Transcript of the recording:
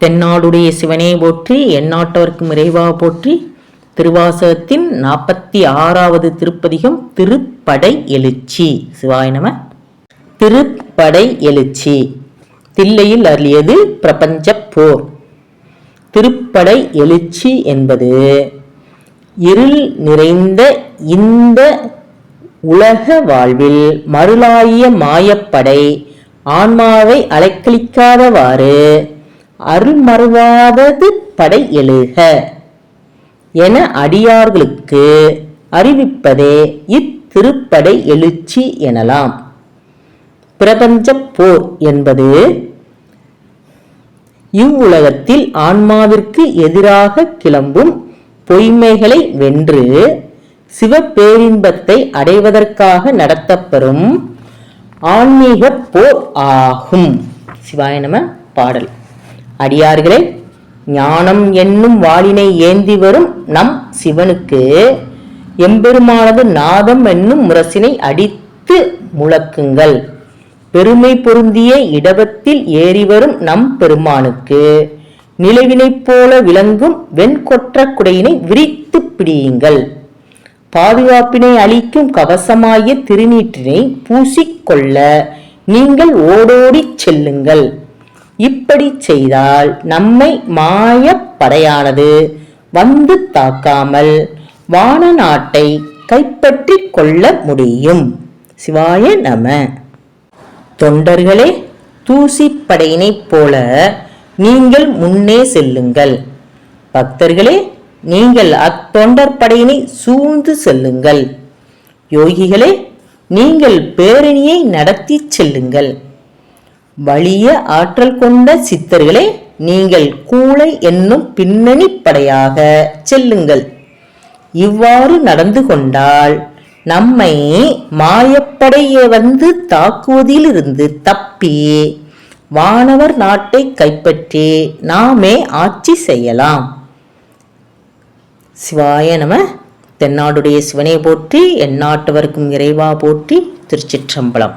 தென்னாடுடைய சிவனே போற்றி எந்நாட்டவர்க்கும் இறைவா போற்றி திருவாசகத்தின் நாற்பத்தி ஆறாவது திருப்பதிகம் திருப்படை எழுச்சி. சிவாய நம. திருப்படை எழுச்சி. தில்லையில் அருளியது பிரபஞ்ச போர். திருப்படை எழுச்சி என்பது இருள் நிறைந்த இந்த உலக வாழ்வில் மருளாகிய மாயப்படை ஆன்மாவை அலைக்கழிக்காதவாறு அருள் மறுவாதது படை எழுக. என அடியார்களுக்கு அறிவிப்பதே இத்திருப்படை எழுச்சி எனலாம். பிரபஞ்ச போர் என்பது இவ்வுலகத்தில் ஆன்மாவிற்கு எதிராக கிளம்பும் பொய்மைகளை வென்று சிவபேரின்பத்தை அடைவதற்காக நடத்தப்பெறும் ஆன்மீக போர் ஆகும். சிவாய நம பாடல். அடியார்களே ஞானம் என்னும் வாளினை ஏந்தி வரும் நம் சிவனுக்கு எம்பெருமானது நாதம் என்னும் முரசினை அடித்து முழக்குங்கள். பெருமை பொருந்திய இடவத்தில் ஏறி வரும் நம் பெருமானுக்கு நிலவினைப் போல விளங்கும் வெண்கொற்ற குடையினை விரித்து பிடியுங்கள். பாதுகாப்பினை அளிக்கும் கவசமாய திருநீற்றினை பூசிக்கொள்ள நீங்கள் ஓடோடிச் செல்லுங்கள். இப்படி செய்தால் நம்மை மாயப்படையானது வந்து தாக்காமல் வான நாட்டை கைப்பற்றிக் கொள்ள முடியும். சிவாய நம. தொண்டர்களே தூசிப்படையினைப் போல நீங்கள் முன்னே செல்லுங்கள். பக்தர்களே நீங்கள் அத்தொண்டர் படையினை சூழ்ந்து செல்லுங்கள். யோகிகளே நீங்கள் பேரணியை நடத்திச் செல்லுங்கள். வலிய ஆற்றல் கொண்ட சித்தர்களே நீங்கள் கூளை என்னும் பின்னணி படையாக செல்லுங்கள். இவ்வாறு நடந்து கொண்டால் நம்மை மாயப்படையே வந்து தாக்குவதிலிருந்து தப்பி வானவர் நாட்டை கைப்பற்றி நாமே ஆட்சி செய்யலாம். சிவாய நம தென்னாடுடைய சிவனை போற்றி எந்நாட்டவர்க்கும் இறைவா போற்றி திருச்சிற்றம்பலம்.